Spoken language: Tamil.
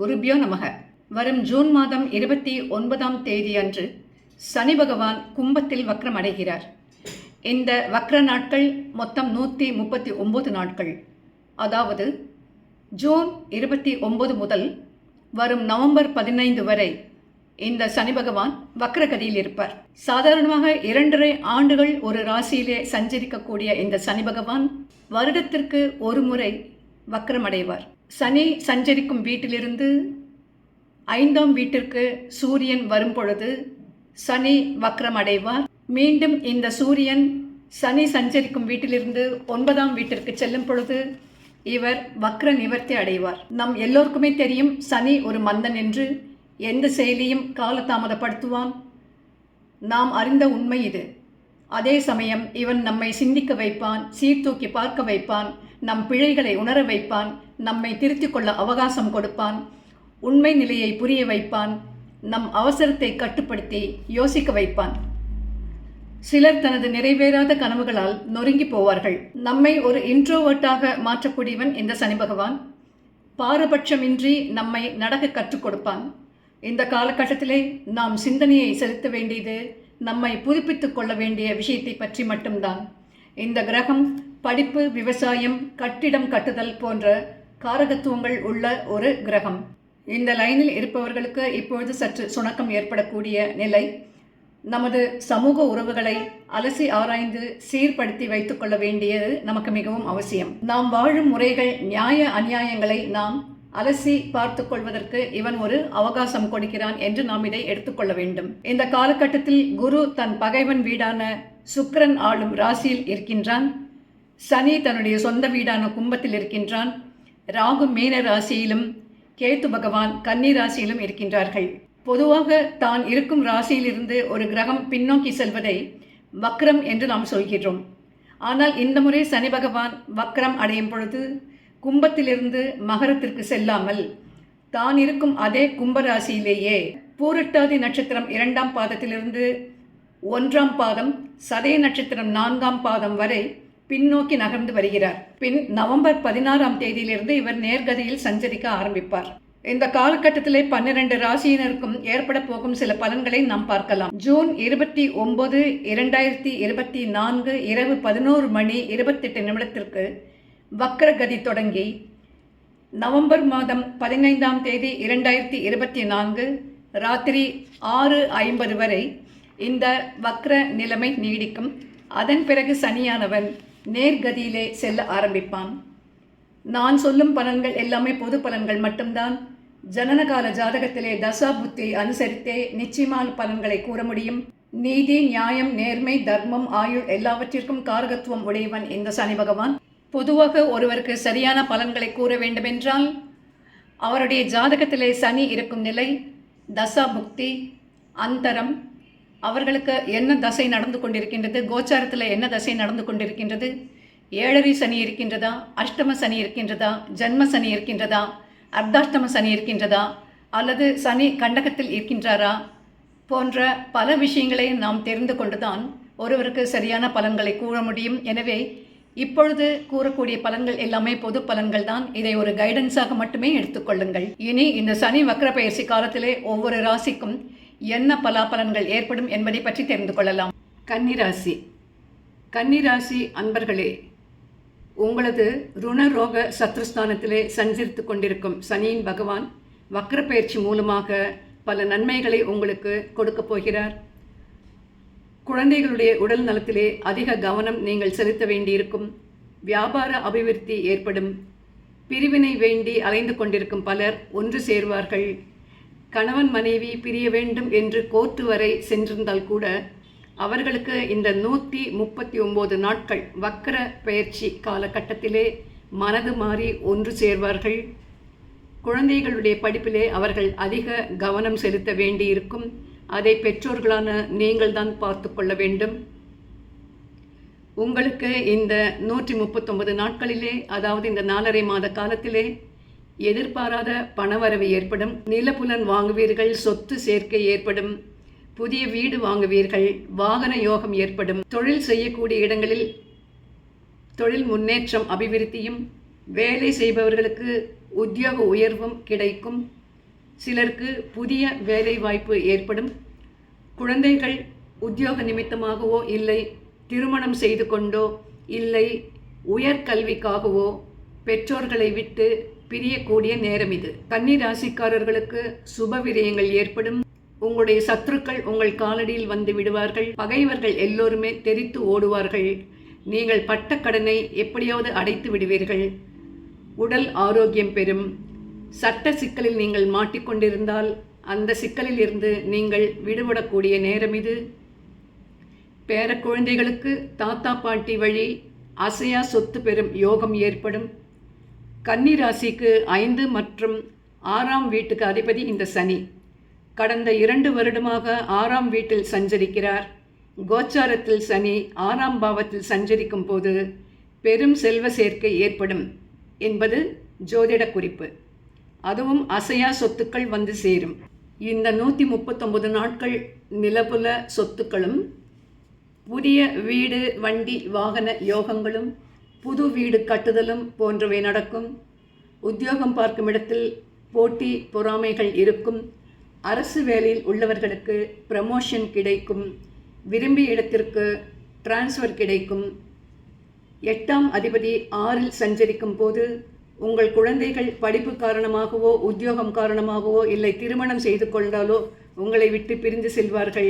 குருபியோ நமக. வரும் ஜூன் மாதம் இருபத்தி ஒன்பதாம் தேதி அன்று சனி பகவான் கும்பத்தில் வக்ரம் அடைகிறார். இந்த வக்ர நாட்கள் மொத்தம் நூற்றி முப்பத்தி ஒம்பது நாட்கள். அதாவது ஜூன் இருபத்தி ஒன்பது முதல் வரும் நவம்பர் பதினைந்து வரை இந்த சனி பகவான் வக்ரகதியில் இருப்பார். சாதாரணமாக இரண்டரை ஆண்டுகள் ஒரு ராசியிலே சஞ்சரிக்கக்கூடிய இந்த சனி பகவான் வருடத்திற்கு ஒரு முறை வக்ரமடைவார் சனி சஞ்சரிக்கும் வீட்டிலிருந்து ஐந்தாம் வீட்டிற்கு சூரியன் வரும் பொழுது சனி வக்ரமடைவார் மீண்டும் இந்த சூரியன் சனி சஞ்சரிக்கும் வீட்டிலிருந்து ஒன்பதாம் வீட்டிற்கு செல்லும் பொழுது இவர் வக்ர நிவர்த்தி அடைவார். நம் எல்லோருக்குமே தெரியும் சனி ஒரு மந்தன் என்று எந்த செயலியும் காலதாமதப்படுத்துவான். நாம் அறிந்த உண்மை இது. அதே சமயம் இவன் நம்மை சிந்திக்க வைப்பான் சீர்தூக்கி பார்க்க வைப்பான் நம் பிழைகளை உணர வைப்பான் நம்மை திருத்திக் கொள்ள அவகாசம் கொடுப்பான் உண்மை நிலையை புரிய வைப்பான் நம் அவசரத்தை கட்டுப்படுத்தி யோசிக்க வைப்பான். சிலர் தனது நிறைவேறாத கனவுகளால் நொறுங்கி போவார்கள். நம்மை ஒரு இன்ட்ரோவர்ட்டாக மாற்றக்கூடியவன் இந்த சனி பகவான். பாரபட்சமின்றி நம்மை நடக்க கற்றுக் கொடுப்பான். இந்த காலகட்டத்திலே நாம் சிந்தனையை செலுத்த வேண்டியது நம்மை புதுப்பித்துக் கொள்ள வேண்டிய விஷயத்தை பற்றி மட்டும்தான். இந்த கிரகம் படிப்பு விவசாயம் கட்டிடம் கட்டுதல் போன்ற காரகத்துவங்கள் உள்ள ஒரு கிரகம். இந்த லைனில் இருப்பவர்களுக்கு இப்பொழுது சற்று சுணக்கம் ஏற்படக்கூடிய நிலை. நமது சமூக உறவுகளை அலசி ஆராய்ந்து சீர்படுத்தி வைத்துக் கொள்ள வேண்டியது நமக்கு மிகவும் அவசியம். நாம் வாழும் முறைகள் நியாய அநியாயங்களை நாம் அலசி பார்த்து கொள்வதற்கு இவன் ஒரு அவகாசம் கொடுக்கிறான் என்று நாம் இதை எடுத்துக்கொள்ள வேண்டும். இந்த காலகட்டத்தில் குரு தன் பகைவன் வீடான சுக்கரன் ஆளும் ராசியில் இருக்கின்றான். சனி தன்னுடைய சொந்த வீடான கும்பத்தில் இருக்கின்றான். ராகு மீன ராசியிலும் கேத்து பகவான் கன்னி ராசியிலும் இருக்கின்றார்கள். பொதுவாக தான் இருக்கும் ராசியிலிருந்து ஒரு கிரகம் பின்னோக்கி செல்வதை வக்ரம் என்று நாம் சொல்கிறோம் ஆனால் இந்த முறை சனி பகவான் வக்ரம் அடையும் பொழுது கும்பத்திலிருந்து மகரத்திற்கு செல்லாமல் தான் இருக்கும் அதே கும்பராசியிலேயே பூரட்டாதி நட்சத்திரம் இரண்டாம் பாதத்திலிருந்து ஒன்றாம் பாதம் சதய நட்சத்திரம் நான்காம் பாதம் வரை பின்னோக்கி நகர்ந்து வருகிறார். பின் நவம்பர் பதினாறாம் தேதியிலிருந்து இவர் நேர்கதியில் சஞ்சரிக்க ஆரம்பிப்பார். இந்த காலகட்டத்திலே பன்னிரண்டு ராசியினருக்கும் ஏற்பட போகும் சில பலன்களை நாம் பார்க்கலாம். ஜூன் இருபத்தி ஒன்பது இரண்டாயிரத்தி இருபத்தி நான்கு இரவு பதினோரு மணி இருபத்தெட்டு நிமிடத்திற்கு வக்ரகதி தொடங்கி நவம்பர் மாதம் பதினைந்தாம் தேதி இரண்டாயிரத்தி இருபத்தி நான்கு ராத்திரி ஆறு ஐம்பது வரை இந்த வக்ர நிலைமை நீடிக்கும். அதன் பிறகு சனியானவன் நேர்கதியிலே செல்ல ஆரம்பிப்பான். நான் சொல்லும் பலன்கள் எல்லாமே பொது பலன்கள் மட்டும்தான். ஜனனகால ஜாதகத்திலே தசா புத்தி அனுசரித்தே நிச்சயமான பலன்களை கூற முடியும். நீதி நியாயம் நேர்மை தர்மம் ஆயுள் எல்லாவற்றிற்கும் காரகத்துவம் உடையவன் இந்த சனி பகவான். பொதுவாக ஒருவருக்கு சரியான பலன்களை கூற வேண்டுமென்றால் அவருடைய ஜாதகத்திலே சனி இருக்கும் நிலை தசா புக்தி அந்தரம் அவர்களுக்கு என்ன தசை நடந்து கொண்டிருக்கின்றது? கோச்சாரத்தில் என்ன தசை நடந்து கொண்டிருக்கின்றது? ஏழரை சனி இருக்கின்றதா? அஷ்டம சனி இருக்கின்றதா? ஜன்ம சனி இருக்கின்றதா? அர்த்தாஷ்டம சனி இருக்கின்றதா? அல்லது சனி கண்டகத்தில் இருக்கின்றாரா? போன்ற பல விஷயங்களை நாம் தெரிந்து கொண்டுதான் ஒருவருக்கு சரியான பலன்களை கூற முடியும். எனவே இப்பொழுது கூறக்கூடிய பலன்கள் எல்லாமே பொது பலன்கள் தான். இதை ஒரு கைடன்ஸாக மட்டுமே எடுத்துக்கொள்ளுங்கள் இனி இந்த சனி வக்ர பயிற்சி காலத்திலே ஒவ்வொரு ராசிக்கும் என்ன பலாபலன்கள் ஏற்படும் என்பதை பற்றி தெரிந்து கொள்ளலாம். கன்னிராசி. கன்னிராசி அன்பர்களே உங்களது ருணரோக சத்ருஸ்தானத்திலே சஞ்சரித்து கொண்டிருக்கும் சனியின் பகவான் வக்ர பயிற்சி மூலமாக பல நன்மைகளை உங்களுக்கு கொடுக்கப் போகிறார். குழந்தைகளுடைய உடல் நலத்திலே அதிக கவனம் நீங்கள் செலுத்த வேண்டியிருக்கும். வியாபார அபிவிருத்தி ஏற்படும். பிரிவினை வேண்டி அலைந்து கொண்டிருக்கும் பலர் ஒன்று சேர்வார்கள். கணவன் மனைவி பிரிய வேண்டும் என்று கோர்ட்டு வரை சென்றிருந்தால் கூட அவர்களுக்கு இந்த நூற்றி முப்பத்தி ஒம்பது நாட்கள் வக்கர பயிற்சி காலகட்டத்திலே மனது மாறி ஒன்று சேர்வார்கள். குழந்தைகளுடைய படிப்பிலே அவர்கள் அதிக கவனம் செலுத்த வேண்டியிருக்கும். அதை பெற்றோர்களான நீங்கள் தான் பார்த்து கொள்ள வேண்டும். உங்களுக்கு இந்த நூற்றி முப்பத்தொன்பது நாட்களிலே அதாவது இந்த நாலரை மாத காலத்திலே எதிர்பாராத பணவரவு ஏற்படும். நிலப்புலன் வாங்குவீர்கள் சொத்து சேர்க்கை ஏற்படும். புதிய வீடு வாங்குவீர்கள் வாகன யோகம் ஏற்படும். தொழில் செய்யக்கூடிய இடங்களில் தொழில் முன்னேற்றம் அபிவிருத்தியும் வேலை செய்பவர்களுக்கு உத்தியோக உயர்வும் கிடைக்கும். சிலருக்கு புதிய வேலை வாய்ப்பு ஏற்படும். குழந்தைகள் உத்தியோக நிமித்தமாகவோ இல்லை திருமணம் செய்து கொண்டோ இல்லை உயர்கல்விக்காகவோ பெற்றோர்களை விட்டு பிரியக்கூடிய நேரம் இது. கன்னி ராசிக்காரர்களுக்கு சுப விரயங்கள் ஏற்படும். உங்களுடைய சத்துருக்கள் உங்கள் காலடியில் வந்து விடுவார்கள். பகைவர்கள் எல்லோருமே தெரித்து ஓடுவார்கள். நீங்கள் பட்ட கடனை எப்படியாவது அடைத்து விடுவீர்கள். உடல் ஆரோக்கியம் பெறும். சட்ட சிக்கலில் நீங்கள் மாட்டிக்கொண்டிருந்தால் அந்த சிக்கலில் இருந்து நீங்கள் விடுபடக்கூடிய நேரம் இது. பேர குழந்தைகளுக்கு தாத்தா பாட்டி வழி அசையா சொத்து பெறும் யோகம் ஏற்படும். கன்னி ராசிக்கு ஐந்து மற்றும் ஆறாம் வீட்டுக்கு அதிபதி இந்த சனி. கடந்த இரண்டு வருடமாக ஆறாம் வீட்டில் சஞ்சரிக்கிறார். கோச்சாரத்தில் சனி ஆறாம் பாவத்தில் சஞ்சரிக்கும் போது பெரும் செல்வ சேர்க்கை ஏற்படும் என்பது ஜோதிட குறிப்பு. அதுவும் அசையா சொத்துக்கள் வந்து சேரும். இந்த நூற்றி முப்பத்தொம்பது நாட்கள் நிலபுல சொத்துக்களும் புதிய வீடு வண்டி வாகன யோகங்களும் புது வீடு கட்டுதலும் போன்றவை நடக்கும். உத்தியோகம் பார்க்கும் இடத்தில் போட்டி பொறாமைகள் இருக்கும். அரசு வேலையில் உள்ளவர்களுக்கு ப்ரமோஷன் கிடைக்கும். விரும்பிய இடத்திற்கு டிரான்ஸ்ஃபர் கிடைக்கும். எட்டாம் அதிபதி ஆறில் சஞ்சரிக்கும் போது உங்கள் குழந்தைகள் படிப்பு காரணமாகவோ உத்தியோகம் காரணமாகவோ இல்லை திருமணம் செய்து கொண்டாலோ உங்களை விட்டு பிரிந்து செல்வார்கள்.